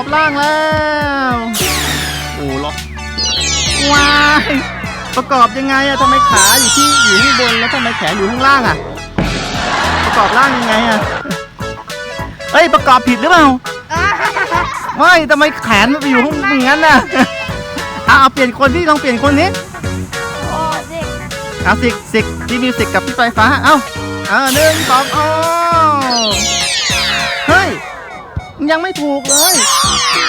อบร่างแล้วโอ้ล็อกว้ายประกอบยังไงอะทำไมขาอยู่ที่อยู่ข้างบนแล้วทำไมแขนอยู่ข้างล่างอะประกอบร่างยังไงอะเฮ้ยประกอบผิดหรือเปล่าไม่ทำไมแขนมันไปอยู่ข้างอย่างนั้นน่ะเอาเอาเปลี่ยนคนที่ลองเปลี่ยนคนนี้โอ้เด็กเอาสิกสิกที่มิวสิกกับพี่ไฟฟ้า เอ้าเออหนึ่งสองโอ้ ยังไม่ถูกเลย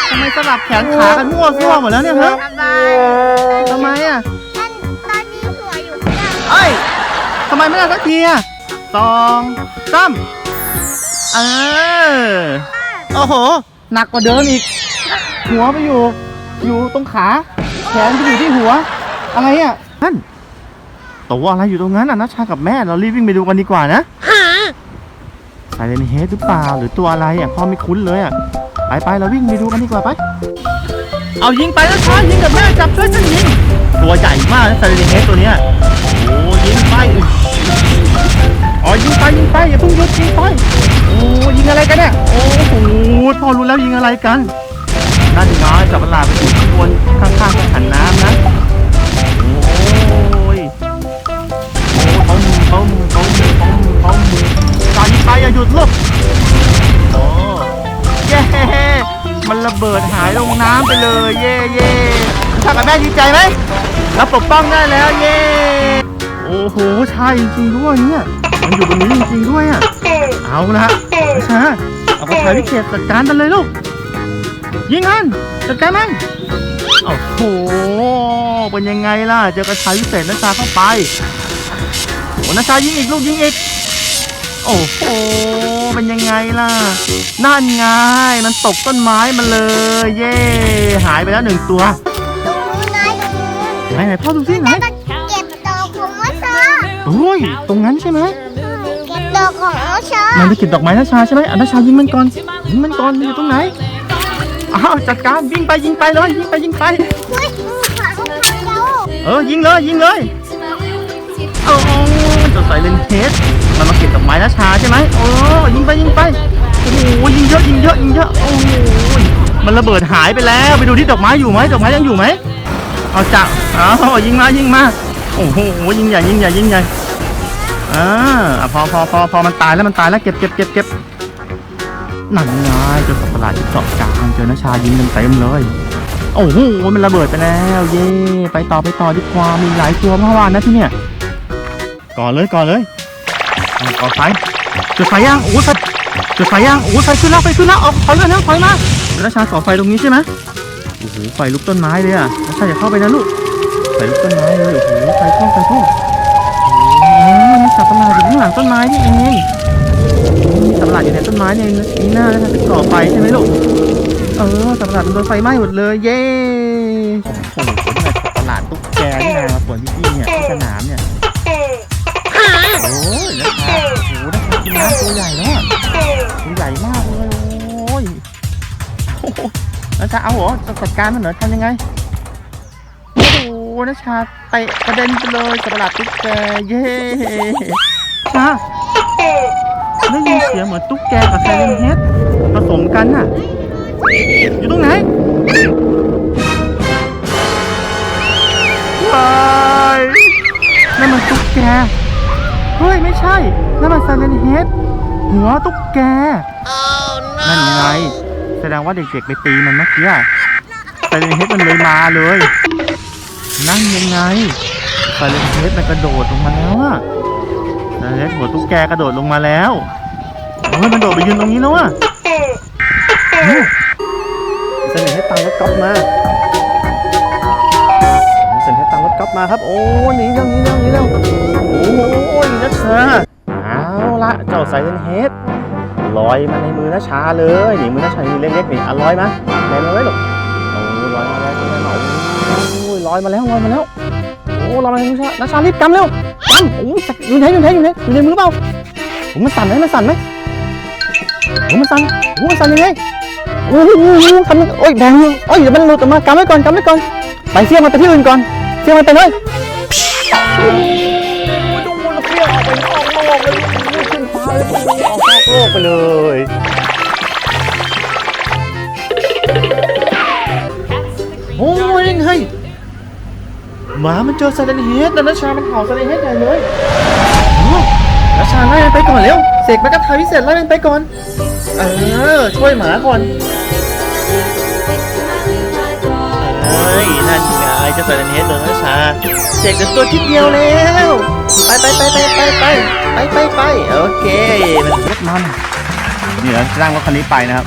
ทำไมสลับแขนขากันมั่วซั่วหมดแล้วเนี่ยเฮ้ยทำไมทำไมอะท่านตอนนี้หัวอยู่ข้างล่างเอ้ยทำไมไม่ได้สักทีอะสองสามเออโอ้โห หนักกว่าเดิมอีก หัวไปอยู่ อยู่ตรงขา แขนไปอยู่ที่หัว อะไรอะนั่นตัวอะไรอยู่ตรงนั้นอะนัชชากับแม่เรารีบวิ่งไปดูกันดีกว่านะ ไซเรนเฮดหรือเปล่าหรือตัวอะไรอะพ่อไม่คุ้นเลยอะไปไปเราวิ่งไปดูกันดีกว่าไปเอายิงไปนัชชายิงกับแม่จับช่วยฉันยิงตัวใหญ่มากนะไซเรนเฮดตัวเนี้ยโอ้ยิงไปอ๋อยิงไปยิงไปอย่าเพิ่งหยุดยิงไปโอ้ยิงอะไรกันเนี่ยโอ้โหพ่อรู้แล้วยิงอะไรกันนั่นน้อยจับเวลาไปอยู่ข้างบนข้างๆกับขันน้ำนะโอ้ อย่าหยุดลูกโอ้เย้มันระเบิดหายลงน้ำไปเลย เย่เย่ทำกับแม่ดีใจไหมเราปกป้องได้แล้ว เย่โอ้โหใช่จริงด้วยเนี่ยมันอยู่บนนี้จริงๆด้วยอะเอาละไม่ใช่เอากระถายวิเศษจัดการกันเลยลูกยิงมันจัดการมันโอ้โหเป็นยังไงล่ะเจอกระชายวิเศษนัชชาเข้าไปโอ้นัชชายิงอีกลูกยิงอีก โอ้โหเป็นยังไงล่ะ นั่นไง มันตกต้นไม้มันเลย เย่หายไปแล้วหนึ่งตัวตรงนู้นนะตรงนู้นไหนไหนพ่อดูสิไหนแล้วก็เก็บดอกของมะชาโอ้ยตรงนั้นใช่ไหมเก็บดอกของมะชามันไปเก็บดอกไม้นัชชาใช่ไหมอะนัชชายิงมันก่อนยิงมันก่อนมันอยู่ตรงไหนอ้าวจัดการยิงไปยิงไปเลยยิงไปยิงไปเฮ้ยขาของเขาเจ้าเออยิงเลยยิงเลยโอ้มันจะใส่เลนเฮด มันมาเก็บดอกไม้นะชาใช่ไหมโอ้ยิงไปยิงไปโอ้โหยิงเยอะยิงเยอะยิงเยอะโอ้โหมันระเบิดหายไปแล้วไปดูที่ดอกไม้อยู่ไหมดอกไม้ยังอยู่ไหมเอาจับเอายิงมายิงมาโอ้โหยิงใหญ่ยิงใหญ่ยิงใหญ่อ่าอะพอพอพอพอมันตายแล้วมันตายแล้วเก็บเก็บเก็บเก็บนั่นไงเจอสัตว์ประหลาดที่เกาะกลางเจอนะชายิงเต็มเลย โอ้โหมันระเบิดไปแล้วเย่ไปต่อไปต่อดีกว่ามีหลายตัวเมื่อวานนะที่เนี่ยก่อนเลยก่อนเลย อะก่อไฟจุดไฟย่างโอ้โหไฟจุดไฟย่างโอ้โหไฟขึ้นแล้วไฟขึ้นแล้วออกถอยเลยนะถอยมาแล้วชาก่อไฟตรงนี้ใช่ไหมโอ้โหไฟลุกต้นไม้เลยอะแล้วชาอย่าเข้าไปนะลูกไฟลุกต้นไม้เลยโอ้โหไฟท่วมไฟท่วมโอ้โหมันสัตว์ประหลาดอยู่ข้างหลังต้นไม้นี่เองมีสัตว์ประหลาดอยู่ในต้นไม้เนี่ยนี่หน้าแล้วชาจะก่อไฟใช่ไหมลูกเออสัตว์ประหลาดมันโดนไฟไหม้หมดเลยเย้ เอาเหรอจะจัดการมันเหรอทำยังไง โอ้โหนะชาเตะกระเด็นไปเลยสัตว์ประหลาดตุ๊กแก เย้ชาได้ยินเสียงเหมือนตุ๊กแกกับไซเรนเฮดผสมกันน่ะ อยู่ตรงไหนว้ายนั่นมันตุ๊กแก เฮ้ย ไม่ใช่ นั่นมันไซเลนเฮดหัวตุ๊กแก นั่นไง แสดงว่าเด็กๆไปตีมันเมื่อกี้ไซเลนเฮดมันเลยมาเลย นั่นยังไงไซเลนเฮดมันกระโดดลงมาแล้วอะไซเลนเฮดหัวตุ๊กแกกระโดดลงมาแล้วเฮ้ยมันโดดไปยืนตรงนี้แล้วอะเฮ้ยเสนอให้ตังรถก๊อฟมาเสนอให้ตังรถก๊อฟมาครับ โอ้หนีเร็วหนีเร็วหนีเร็วโอ้ยนัชชาเอาละเจ้าไซเลนเฮด ลอยมาในมือนัชชาเลยนี่มือนัชชานี่เล็กๆนี่อะลอยมาลอยมาไว้ลูกโอ้ยลอยมาแล้วลอยมาโอ้ยลอยมาแล้วลอยมาแล้วโอ้ลอยมาแล้วนัชชานัชชารีบกำเร็วกำโอ้ยอยู่ไหนอยู่ไหนอยู่ไหนอยู่ในมือเปล่าโอ้มันสั่นไหมมันสั่นไหมโอ้มันสั่นโอ้มันสั่นยังไงโอ้โหทำโอ้ยแดงอยู่โอ้ยเดี๋ยวมันหลุดออกมากำไว้ก่อนกำไว้ก่อนไปเสี่ยงมันไปที่อื่นก่อนเสี่ยงมันไปเลยดูแล้วเสี่ยงออกไปนอกโลกเลยขึ้นฟ้าเลย โลกไปเลยโอ้ยยังไงหมามันเจอซาเลนเฮดแต่นัชามันเห่าซาเลนเฮดใหญ่เลยนัชชาไล่มันไปก่อนเร็วเสกแมกกาทาพิเศษไล่มันไปก่อน เออ ช่วยหมาก่อนเฮ้ยนั่น ไงเจะไซเลนเฮดโดนนัชชาเสกแต่ตัวทีเดียวแล้วไปไปไปไปไปไปไปไปไปโอเคมันรถมันนี่เราจ้างรถคันนี้ไปนะครับ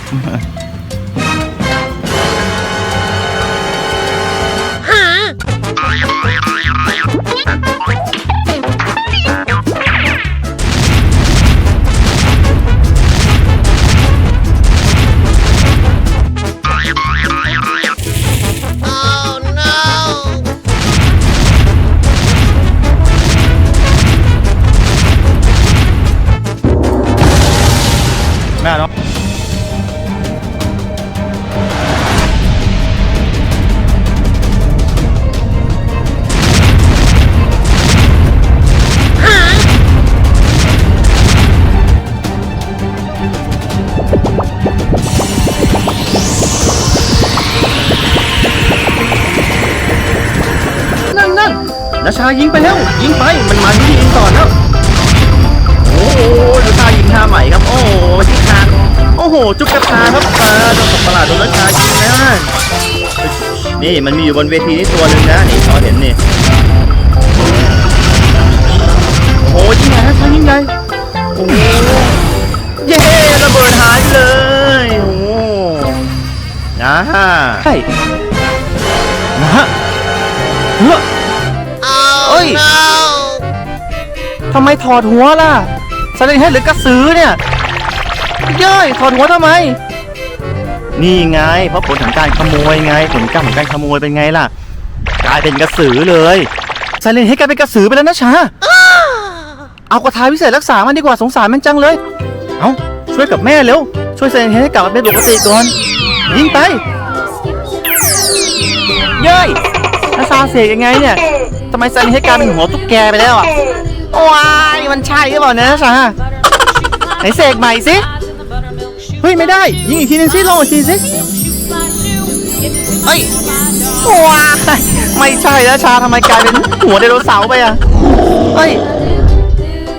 ชายิงไปแล้ว ยิงไป มันมาที่ยิงก่อนแล้วโอ้โหดูท่ายิงท่าใหม่ครับ โอ้โหที่คางโอ้โห จุกกระตาครับเออโดนตบประหลาดโดนนัชายิงแล้วนะนี่มันมีอยู่บนเวทีนี่ตัวหนึ่งนะนี่พอเห็นนี่โอ้โหยิงไงนัชชายิงไงโอ้โหเย้ระเบิดหายเลยโอ้นะฮะใช่นะฮะ ฮ้ยเอ้ยทำไมถอดหัวล่ะสลิงเฮดหรือกระสือเนี่ยเย้ยถอดหัวทำไม นี่ไง เพราะผลของการขโมยไง ผลกรรมของการขโมยเป็นไงล่ะ กลายเป็นกระสือเลยไซเลนเฮดกลายเป็นกระสือไปแล้วนะชาเอากระทาวิเศษรักษามันดีกว่าสงสารมันจังเลย เอาช่วยกับแม่เร็ว ช่วยไซเลนเฮดให้กลับมาเป็นปกติก่อน ยิงไปเย้ยนาซาเสกยังไงเนี่ย ทำไมไซเลนเฮดกลายเป็นหัวตุ๊กแกไปแล้วอะว้ายมันใช่หรือเปล่าเนี่ยชาไหนเสกใหม่สิเฮ้ยไม่ได้ ยิงอีกทีนึงสิลองอีกทีสิเฮ้ยว้ายไม่ใช่แล้วชาทำไมกลายเป็นหัวไดโนเสาร์ไปอะเฮ้ย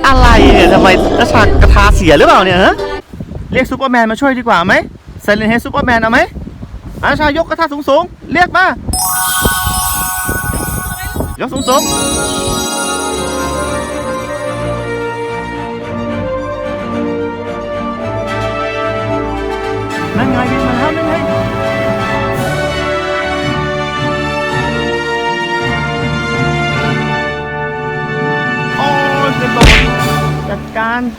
อะไรเนี่ยทำไมแล้วชากระทาเสียหรือเปล่าเนี่ยฮะเรียกซูเปอร์แมนมาช่วยดีกว่าไหมไซเลนเฮดซูเปอร์แมนเอาไหมอาชายกกระทาสูงๆ เรียกมา Rớt xuống sớm Lên ngay đi, mình lên đi Ôi, tuyệt vời Chặt can.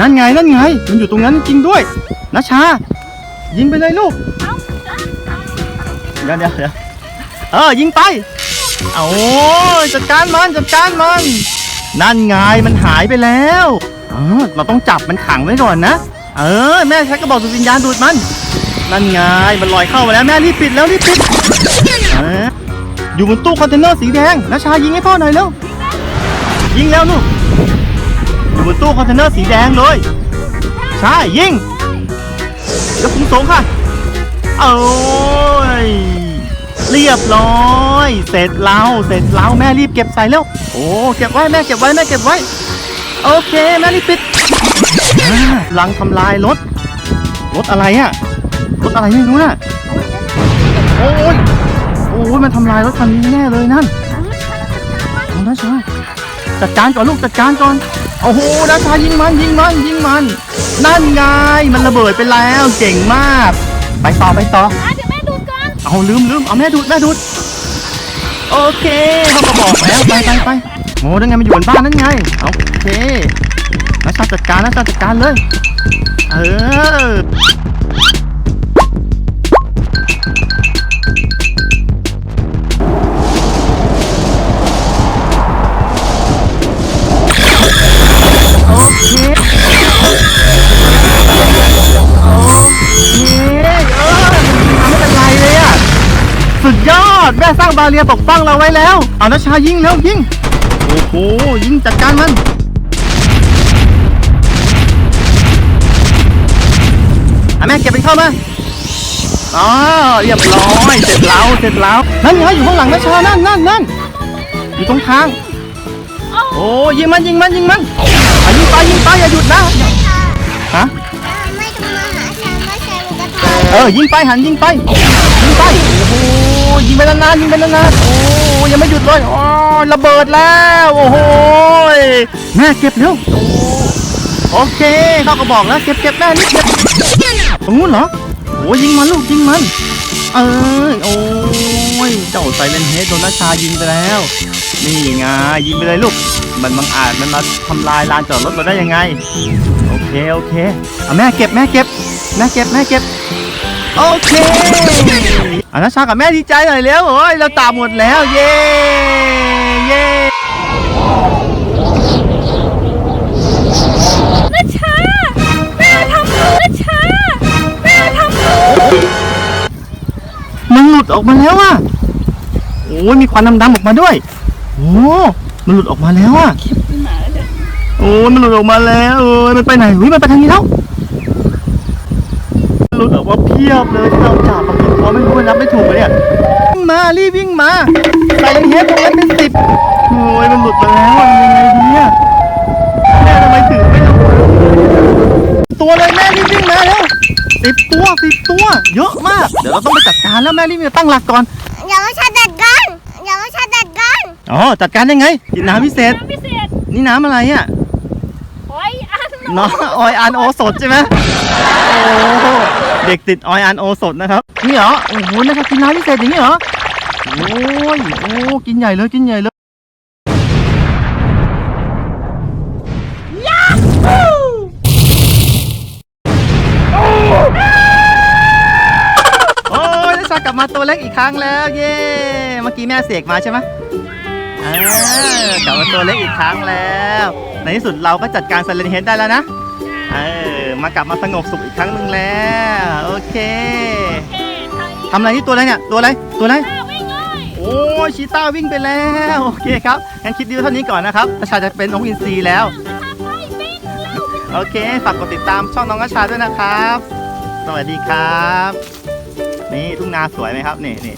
นั่นไงนั่นไง มันอยู่ตรงนั้นจริงด้วยนะชา ยิงไปเลยลูกเดี๋ยวเดี๋ยวเดี๋ยวเออยิงไปเอาจัดการมันจัดการมัน นั่นไงมันหายไปแล้วเออเราต้องจับมันขังไว้ก่อนนะ เออ แม่ใช้กระบอกสูบวิญญาณดูดมัน นั่นไงมันลอยเข้ามาแล้วแม่รีบปิดแล้วรีบปิดอออยู่บนตู้คอนเทนเนอร์สีแดงนะชายิงให้พ่อหน่อยเร็วยิงแล้วลูก อยู่บนตู้คอนเทนเนอร์สีแดงเลย ใช่ยิงยกสูงสูงค่ะโอ้ยเรียบร้อย เสร็จแล้วเสร็จแล้วแม่รีบเก็บใส่แล้ว โอ้เก็บไว้แม่เก็บไว้แม่เก็บไว้ โอเคแม่รีบปิดลังทำลายรถรถอะไรอะรถอะไรไม่รู้น่ะโอ้ยโอ้ยมันทำลายรถคันนี้แน่เลยนั่นเอานะชาจัดการก่อนลูกจัดการก่อน โอ้โหนาชายิงมันยิงมันยิงมัน นั่นไงมันระเบิดไปแล้วเก่งมาก ไปต่อไปต่ออะเดี๋ยวแม่ดูดก่อนเอาลืมลืมเอาแม่ดูดแม่ดูดโอเคเขาก็บอกแล้วไปไปไปโอ้นั่นไงมันอยู่บนบ้านนั่นไงโอเคนาชาจัดการนาชาจัดการเลย เออ บาเรียปกป้องเราไว้แล้ว เอานัชชายิงเร็วยิง โอ้โหยิงจัดการมันอะแม่เก็บไปเข้ามาอ๋อเรียบร้อยเสร็จแล้วเสร็จแล้วนั่นไงอยู่ข้างหลังนัชชานั่นนั่นนั่นอยู่ตรงทาง โอ้ยิงมันยิงมันยิงมันอะยิงไปยิงไปอย่าหยุดนะฮะ เออยิงไปหันยิงไปยิงไปโอ้โหยิงไปนานๆยิงไปนานๆโอ้ยังไม่หยุดเลยอ๋อระเบิดแล้วโอ้โหแม่เก็บเร็วโอเคเขาก็บอกแล้วเก็บเก็บแม่นี่เก็บตรงนู้นเหรอโอ้ยิงมันลูกยิงมัน เออโอ้ยเจ้าไซเลนเฮดโดนนัชชายิงไปแล้ว นี่ไงยิงไปเลยลูก มันบังอาจมันมาทำลายลานจอดรถเราได้ยังไง โอเคโอเคเอาแม่เก็บแม่เก็บแม่เก็บแม่เก็บ โอเคอานาชากับแม่ดีใจหน่อยเร็วโอ้ยเราตามหมดแล้ว เย้เย้นัชชาแม่ทำหนูนัชชาแม่ทำหนูมันหลุดออกมาแล้วอะโอ้ยมีควันดำๆออกมาด้วยโอ้มันหลุดออกมาแล้วอะโอ้ยมันหลุดออกมาแล้วเออมันไปไหนอุ้ยมันไปทางนี้แล้ว หลุดออกมาเพียบเลยที่เราจับปะกินตัวไม่รู้มันนับไม่ถูกเลยเนี่ยวิ่งมารีบวิ่งมาใส่ยังเฮดตรงนั้นเป็นสิบโอ้ยมันหลุดมาแล้วอะยังไงดีอะแม่ทำไมถือไม่ถูกตัวเลยแม่รีบวิ่งมาเร็วสิบตัวสิบตัว เยอะมาก เดี๋ยวเราต้องไปจัดการแล้วแม่รีบมาตั้งหลักก่อนเดี๋ยวฉันจัดการเดี๋ยวฉันจัดการอ๋อจัดการยังไงกินน้ำพิเศษพิเศษนี่น้ำอะไรอะโอ้ยอันเนาะออยอันโอสดใช่ไหมโอ้ เด็กติดออยอันโอสดนะครับ นี่เหรอ โอ้โหนะครับกินน้ำพิเศษอย่างนี้เหรอ โอ้ย โอ้ กินใหญ่เลย กินใหญ่เลยโอ้ยนัชชากลับมาตัวเล็กอีกครั้งแล้ว เย้ เมื่อกี้แม่เสกมาใช่ไหมอ่ากลับมาตัวเล็กอีกครั้งแล้ว ในที่สุดเราก็จัดการไซเลนเฮดได้แล้วนะ เออ มากลับมาสงบสุขอีกครั้งหนึ่งแล้ว โอเคทำอะไรที่ตัวอะไรเนี่ย ตัวอะไร ตัวอะไร โอ้ชีต้าวิ่งไปแล้ว โอเคครับ งั้นคลิปนี้เท่านี้ก่อนนะครับนัชชาจะเป็นน้องอินซีแล้ว โอเค ฝากกดติดตามช่องน้องนัชชาด้วยนะครับ สวัสดีครับ นี่ทุ่งนาสวยไหมครับ นี่นี่